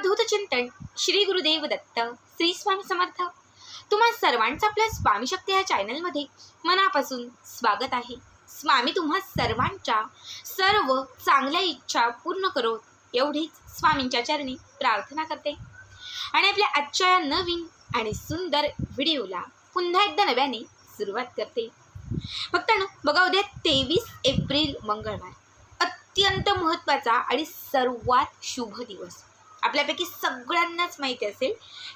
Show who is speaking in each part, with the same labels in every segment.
Speaker 1: अवधूत चिंतन श्री गुरुदेव दत्त श्री स्वामी समर्थ. तुम्हा सर्वांचं आपल्या स्वामी शक्ती या चॅनलमध्ये मनापासून स्वागत आहे. स्वामी तुम्हा सर्वांच्या सर्व चांगल्या इच्छा पूर्ण करो एवढीच स्वामींच्या चरणी प्रार्थना करते. आणि आपल्या आजच्या या नवीन आणि सुंदर व्हिडिओला पुन्हा एकदा नव्याने सुरुवात करते. फक्त ना बघा उद्या तेवीस एप्रिल मंगळवार. अत्यंत महत्त्वाचा आणि सर्वात शुभ दिवस. आपल्यापैकी सगळ्यांनाच माहिती असेल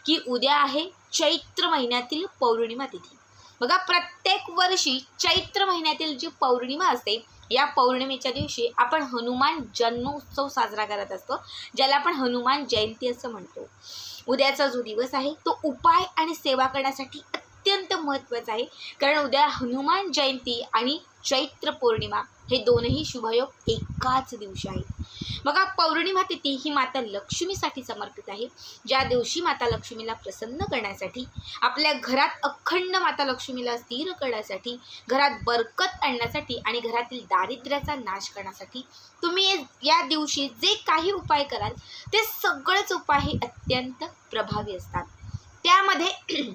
Speaker 1: की उद्या आहे चैत्र महिन्यातील पौर्णिमा तिथी. बघा प्रत्येक वर्षी चैत्र महिन्यातील जी पौर्णिमा असते या पौर्णिमेच्या दिवशी आपण हनुमान जन्म उत्सव साजरा करत असतो ज्याला आपण हनुमान जयंती असं म्हणतो. उद्याचा जो दिवस आहे तो उपाय आणि सेवा करण्यासाठी अत्यंत महत्त्वाचा आहे. कारण उद्या हनुमान जयंती आणि चैत्र पौर्णिमा हे दोनही शुभयोग एकाच दिवशी आहेत. बघा पौर्णिमा तिथी ही माता लक्ष्मीसाठी समर्पित आहे. ज्या दिवशी माता लक्ष्मीला प्रसन्न करण्यासाठी आपल्या घरात अखंड माता लक्ष्मीला स्थिर करण्यासाठी घरात बरकत आणण्यासाठी आणि घरातील दारिद्र्याचा नाश करण्यासाठी तुम्ही या दिवशी जे काही उपाय कराल ते सगळेच उपाय हे अत्यंत प्रभावी असतात. त्यामध्ये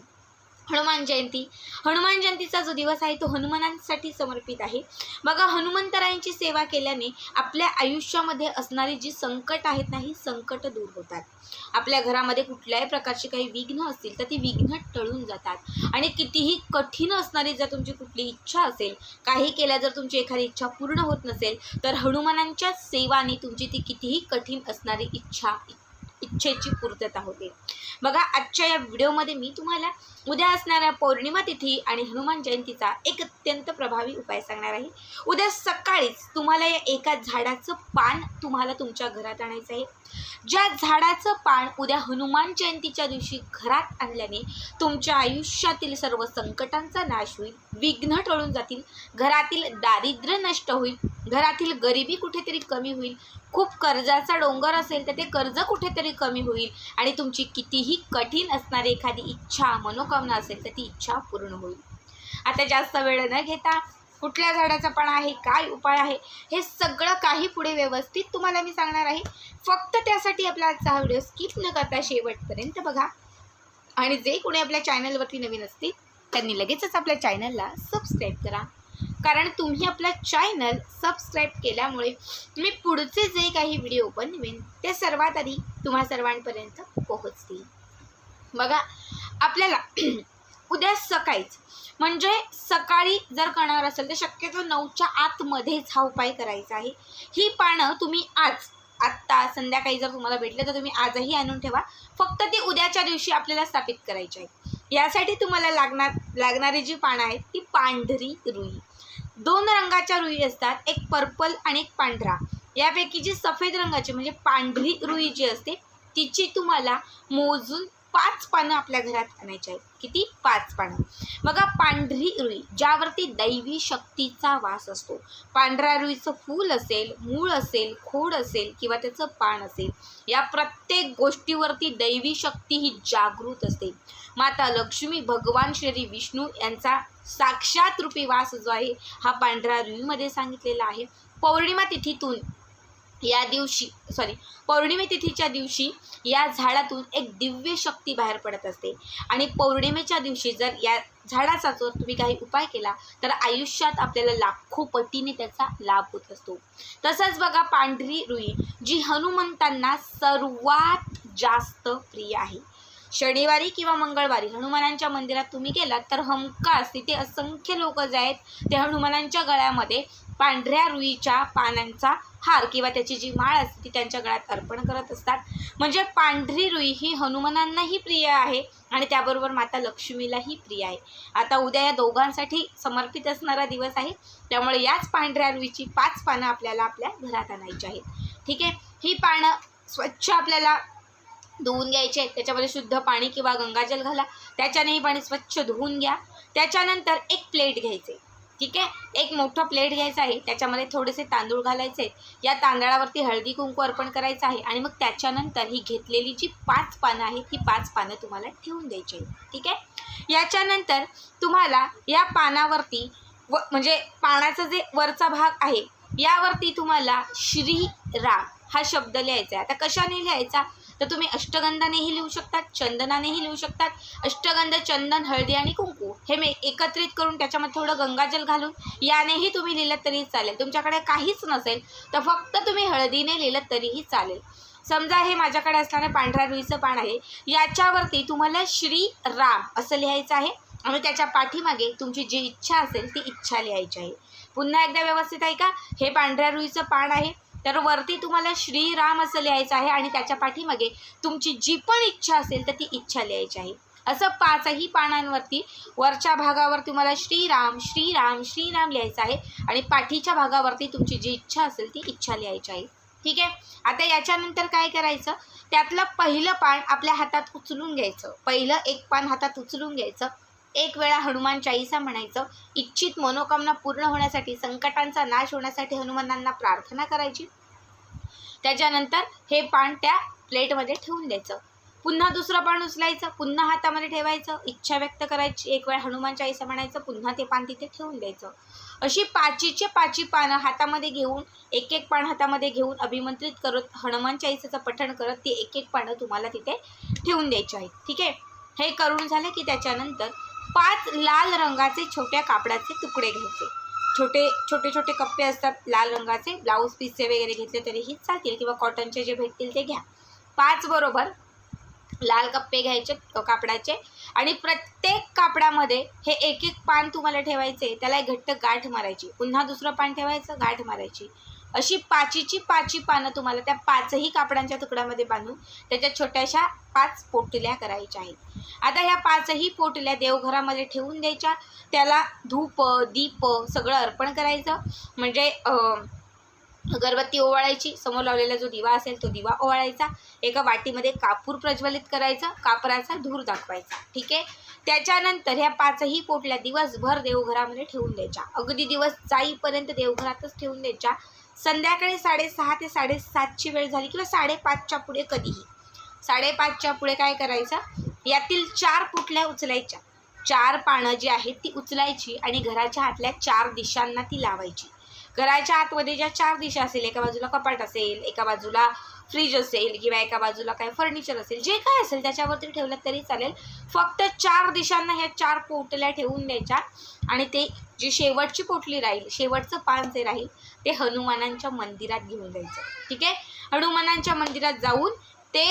Speaker 1: हनुमान जयंती. हनुमान जयंतीचा जो दिवस आहे तो हनुमानांसाठी समर्पित आहे. बघा हनुमंतरायांची सेवा केल्याने आपल्या आयुष्यामध्ये असणारी जी संकट आहेत ना ही संकट दूर होतात. आपल्या घरामध्ये कुठल्याही प्रकारचे काही विघ्न असतील तर ती विघ्न टळून जातात. आणि कितीही कठीण असणारी जर तुमची कुठली इच्छा असेल काही केल्या जर तुमची एखादी इच्छा पूर्ण होत नसेल तर हनुमानांच्या सेवाने तुमची ती कितीही कठीण असणारी इच्छा इच्छेची पूर्तता होते. बघा आजच्या या व्हिडिओमध्ये मी तुम्हाला उद्या असणाऱ्या पौर्णिमा तिथी आणि हनुमान जयंतीचा एक अत्यंत प्रभावी उपाय सांगणार आहे. उद्या सकाळीच तुम्हाला या एका झाडाचं पान तुम्हाला तुमच्या घरात आणायचं आहे. ज्या झाडाचं पान उद्या हनुमान जयंतीच्या दिवशी घरात आणल्याने तुमच्या आयुष्यातील सर्व संकटांचा नाश होईल विघ्न टळून जातील घरातील दारिद्र्य नष्ट होईल घरातील गरिबी कुठेतरी कमी होईल. खूप कर्जाचा डोंगर असेल तर ते कर्ज कुठेतरी कमी होईल. आणि तुमची कितीही कठीण असणारी एखादी इच्छा मनोकामना असेल तर ती इच्छा पूर्ण होईल. आता जास्त वेळ न घेता कुठल्या झाडाचा पण आहे काय उपाय आहे हे सगळं काही पुढे व्यवस्थित तुम्हाला मी सांगणार आहे. फक्त त्यासाठी आपला आजचा हा व्हिडिओ स्किप न करता शेवटपर्यंत बघा. आणि जे कोणी आपल्या चॅनलवरती नवीन असतील त्यांनी लगेचच आपल्या चॅनलला सबस्क्राईब करा. कारण तुम्ही आपला चॅनल सबस्क्राईब केल्यामुळे मी पुढचे जे काही व्हिडिओ बनवेन ते सर्वात आधी तुम्हा सर्वांपर्यंत पोहोचतील. बघा आपल्याला उद्या सकाळीच म्हणजे सकाळी जर करणार असेल तर शक्यतो नऊच्या आतमध्येच हा उपाय करायचा आहे. ही पानं तुम्ही आज आत्ता संध्याकाळी जर तुम्हाला भेटले तर तुम्ही आजही आणून ठेवा. फक्त ती उद्याच्या दिवशी आपल्याला स्थापित करायची आहे. यासाठी तुम्हाला लागणार लागणारी जी पानं आहेत ती पांढरी रुई. दोन रंगाच्या रुई असतात. एक पर्पल आणि एक पांढरा. यापैकी जी सफेद रंगाची म्हणजे पांढरी रुई जी असते तिची तुम्हाला मोजून पाच पानं आपल्या घरात आणायची आहेत. किती? पाच पानं. बघा पांढरी रुई ज्यावरती दैवी शक्तीचा वास असतो. पांढऱ्या रुईचं फूल असेल मूळ असेल खोड असेल किंवा त्याचं पान असेल या प्रत्येक गोष्टीवरती दैवी शक्ती ही जागृत असते. माता लक्ष्मी भगवान श्री विष्णू यांचा साक्षात रूपी वास जो आहे हा पांढऱ्या रुईमध्ये सांगितलेला आहे. पौर्णिमा तिथीतून या दिवशी सॉरी पौर्णिमे तिथीच्या दिवशी या झाडातून एक दिव्य शक्ती बाहेर पडत असते. आणि पौर्णिमेच्या दिवशी जर या झाडाचा जर तुम्ही काही उपाय केला तर आयुष्यात आपल्याला लाखो पटीने त्याचा लाभ होत असतो. तसंच बघा पांढरी रुई जी हनुमंतांना सर्वात जास्त प्रिय आहे. शनिवारी किंवा मंगळवारी हनुमानांच्या मंदिरात तुम्ही गेलात तर हमखास तिथे असंख्य लोक जे आहेत ते हनुमानांच्या गळ्यामध्ये पांढऱ्या रुईच्या पानांचा हार किंवा त्याची जी माळ असते ती त्यांच्या गळ्यात अर्पण करत असतात. म्हणजे पांढरी रुई ही हनुमानांनाही प्रिय आहे आणि त्याबरोबर माता लक्ष्मीलाही प्रिय आहे. आता उद्या या दोघांसाठी समर्पित असणारा दिवस आहे. त्यामुळे याच पांढऱ्या रुईची पाच पानं आपल्याला आपल्या घरात आणायची आहेत. ठीक आहे? ही पानं स्वच्छ आपल्याला धुवून घ्यायचे आहेत. त्याच्यामध्ये शुद्ध पाणी किंवा गंगाजल घाला. त्याच्यानेही पाणी स्वच्छ धुवून घ्या. त्याच्यानंतर एक प्लेट घ्यायचे. ठीक आहे? एक मोठं प्लेट घ्यायचं आहे त्याच्यामध्ये थोडेसे तांदूळ घालायचे आहेत. या तांदळावरती हळदी कुंकू अर्पण करायचं आहे आणि मग त्याच्यानंतर ही घेतलेली जी पाच पानं आहेत ही पाच पानं तुम्हाला ठेवून द्यायची आहेत. ठीक आहे? याच्यानंतर तुम्हाला या पानावरती व म्हणजे पानाचा जे वरचा भाग आहे यावरती तुम्हाला श्री राम हा शब्द लिहायचा आहे. आता कशाने लिहायचा? तर तुम्ही अष्टगंधानेही लिहू शकतात चंदनानेही लिहू शकतात. अष्टगंध चंदन हळदी आणि कुंकू हे मे एकत्रित करून त्याच्यामध्ये थोडं गंगाजल घालून यानेही तुम्ही लिहिलं तरी चालेल. तुमच्याकडे काहीच नसेल तर फक्त तुम्ही हळदीने लिहिलं तरीही चालेल. समजा हे माझ्याकडे असणारं पांढऱ्या रुईचं पान आहे. याच्यावरती तुम्हाला श्री राम असं लिहायचं आहे आणि त्याच्या पाठीमागे तुमची जी इच्छा असेल ती इच्छा लिहायची आहे. पुन्हा एकदा व्यवस्थित आहे का हे पांढऱ्या रुईचं पान आहे. तर वरती तुम्हाला श्रीराम असं लिहायचं आहे आणि त्याच्या पाठीमागे तुमची जी पण इच्छा असेल तर ती इच्छा लिहायची आहे. असं पाचही पानांवरती वरच्या भागावर तुम्हाला श्रीराम श्रीराम श्रीराम लिहायचं आहे आणि पाठीच्या भागावरती तुमची जी इच्छा असेल ती इच्छा लिहायची आहे. ठीक आहे? आता याच्यानंतर काय करायचं? त्यातलं पहिलं पान आपल्या हातात उचलून घ्यायचं. पहिलं एक पान हातात उचलून घ्यायचं. एक वेळा हनुमान चाळीसा म्हणायचं. इच्छित मनोकामना पूर्ण होण्यासाठी संकटांचा नाश होण्यासाठी हनुमानांना प्रार्थना करायची. त्याच्यानंतर हे पान त्या प्लेटमध्ये ठेवून द्यायचं. पुन्हा दुसरं पान उचलायचं. पुन्हा हातामध्ये ठेवायचं. इच्छा व्यक्त करायची. एक वेळ हनुमान चाळीसा म्हणायचं. पुन्हा ते पान तिथे ठेवून द्यायचं. अशी पाचीचे पाची पानं हातामध्ये घेऊन एक एक पान हातामध्ये घेऊन अभिमंत्रित करत हनुमान चाळीसाचं पठण करत ती एक एक पानं तुम्हाला तिथे ठेवून द्यायची आहेत. ठीक आहे? हे करून झालं की त्याच्यानंतर पाच लाल रंगाचे छोट्या कापडाचे तुकडे घ्यायचे. छोटे छोटे छोटे कप्पे असतात लाल रंगाचे ब्लाऊज पीसचे वगैरे घेतले तरीही चालतील किंवा कॉटनचे जे भेटतील ते घ्या. पाच बरोबर लाल कप्पे घ्यायचे कापडाचे. आणि प्रत्येक कापडामध्ये हे एक एक पान तुम्हाला ठेवायचे त्याला एक घट्ट गाठ मारायची. पुन्हा दुसरं पान ठेवायचं गाठ मारायची. अशी पाचीची पाची पानं तुम्हाला त्या पाचही कापडांच्या तुकड्यामध्ये बांधून त्याच्या छोट्याशा पाच पोटल्या करायच्या आहेत. आता ह्या पाचही पोटल्या देवघरामध्ये ठेवून द्यायच्या. त्याला धूप दीप सगळं अर्पण करायचं. म्हणजे अगरबत्ती ओवाळायची. समोर लावलेला जो दिवा असेल तो दिवा ओवाळायचा. एका वाटीमध्ये कापूर प्रज्वलित करायचा. कापराचा धूर दाखवायचा. ठीक आहे? त्याच्यानंतर ह्या पाचही पोटल्या दिवसभर देवघरामध्ये ठेवून द्यायच्या. अगदी दिवस जाईपर्यंत देवघरातच ठेवून द्यायच्या. संध्याकाळी साडेसहा ते साडेसातची वेळ झाली किंवा साडेपाचच्या पुढे कधीही. साडेपाचच्या पुढे काय करायचं? यातील चार पुटल्या उचलायच्या. चार पानं जी आहेत ती उचलायची आणि घराच्या आतल्या चार दिशांना ती लावायची. घराच्या आतमध्ये ज्या चार दिशा असेल एका बाजूला कपाट असेल एका बाजूला फ्रीज असेल किंवा एका बाजूला काय फर्निचर असेल जे काय असेल त्याच्यावरती ठेवलं तरी चालेल. फक्त चार दिशांना ह्या चार पोटल्या ठेवून द्यायच्या आणि ते जी शेवटची पोटली राहील शेवटचं पान जे राहील ते हनुमानांच्या मंदिरात घेऊन जायचं. ठीक आहे? हनुमानांच्या मंदिरात जाऊन ते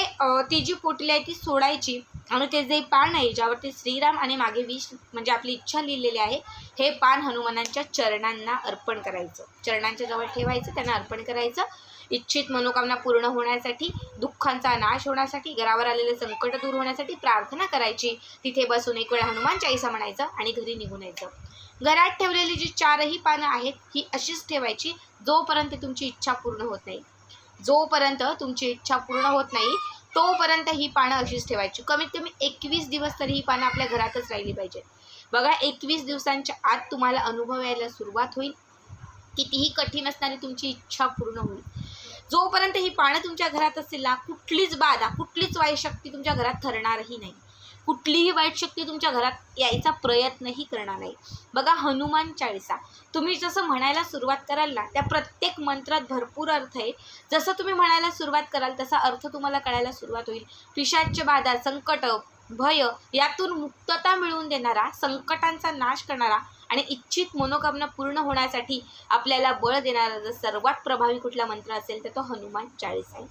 Speaker 1: ती जी पोटली आहे ती सोडायची आणि ते जे पान आहे ज्यावरती श्रीराम आणि मागे विष म्हणजे आपली इच्छा लिहिलेली आहे हे पान हनुमानांच्या चरणांना अर्पण करायचं. चरणांच्या जवळ ठेवायचं त्यांना अर्पण करायचं. इच्छित मनोकामना पूर्ण होण्यासाठी दुःखांचा नाश होण्यासाठी घरावर आलेले संकट दूर होण्यासाठी प्रार्थना करायची. तिथे बसून एक वेळा हनुमान चाळीसा म्हणायचं आणि घरी निघून यायचं. घरात ठेवलेली जी चारही पानं आहेत ही अशीच ठेवायची जोपर्यंत तुमची इच्छा पूर्ण होत नाही. जोपर्यंत तुमची इच्छा पूर्ण होत नाही तोपर्यंत ही पानं अशीच ठेवायची. कमीत कमी एकवीस दिवस तरी ही पानं आपल्या घरातच राहिली पाहिजेत. बघा एकवीस दिवसांच्या आत तुम्हाला अनुभव यायला सुरुवात होईल. कितीही कठीण असणारी तुमची इच्छा पूर्ण होईल. जोपर्यंत ही पानं तुमच्या घरात असतील ना कुठलीच बाधा कुठलीच वाईट शक्ती तुमच्या घरात ठरणारही नाही. कुठलीही वाईट शक्ती तुमच्या घरात यायचा प्रयत्नही करणार नाही. बघा हनुमान चाळीसा. तुम्ही जसं म्हणायला सुरुवात कराल ना त्या प्रत्येक मंत्रात भरपूर अर्थ आहे. जसं तुम्ही म्हणायला सुरुवात कराल तसा अर्थ तुम्हाला कळायला सुरुवात होईल. पिशाच्य बाधा संकट भय यातून मुक्तता मिळवून देणारा संकटांचा नाश करणारा आणि इच्छित मनोकामना पूर्ण होण्यासाठी आपल्याला बळ देणारा जर सर्वात प्रभावी कुठला मंत्र असेल तर तो हनुमान चाळीस आहे.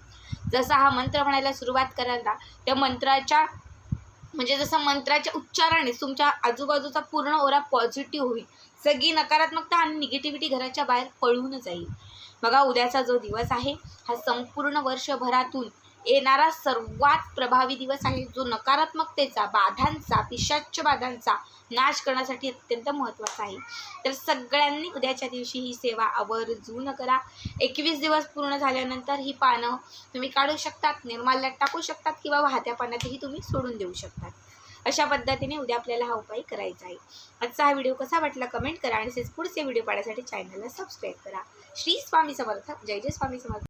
Speaker 1: जसा हा मंत्र म्हणायला सुरुवात कराल ना त्या मंत्राच्या म्हणजे जसं मंत्राच्या उच्चाराने तुमच्या आजूबाजूचा पूर्ण ओरा पॉझिटिव्ह होईल. सगळी नकारात्मकता आणि निगेटिव्हिटी घराच्या बाहेर पळून जाईल. बघा उद्याचा जो दिवस आहे हा संपूर्ण वर्षभरातून येणारा सर्वात प्रभावी दिवस आहे जो नकारात्मकतेचा बाधांचा पिशाच्य बाधांचा नाश करण्यासाठी अत्यंत महत्त्वाचा आहे. तर सगळ्यांनी उद्याच्या दिवशी ही सेवा आवर्जून करा. एकवीस दिवस पूर्ण झाल्यानंतर ही पानं तुम्ही काढू शकतात निर्माल्यात टाकू शकतात किंवा वाहत्या पाण्यातही तुम्ही सोडून देऊ शकतात. अशा पद्धतीने उद्या आपल्याला हा उपाय करायचा आहे. आजचा हा व्हिडिओ कसा वाटला कमेंट करा आणि तसेच पुढचे व्हिडिओ पाहण्यासाठी चॅनलला सबस्क्राईब करा. श्री स्वामी समर्थ. जय जय स्वामी समर्थ.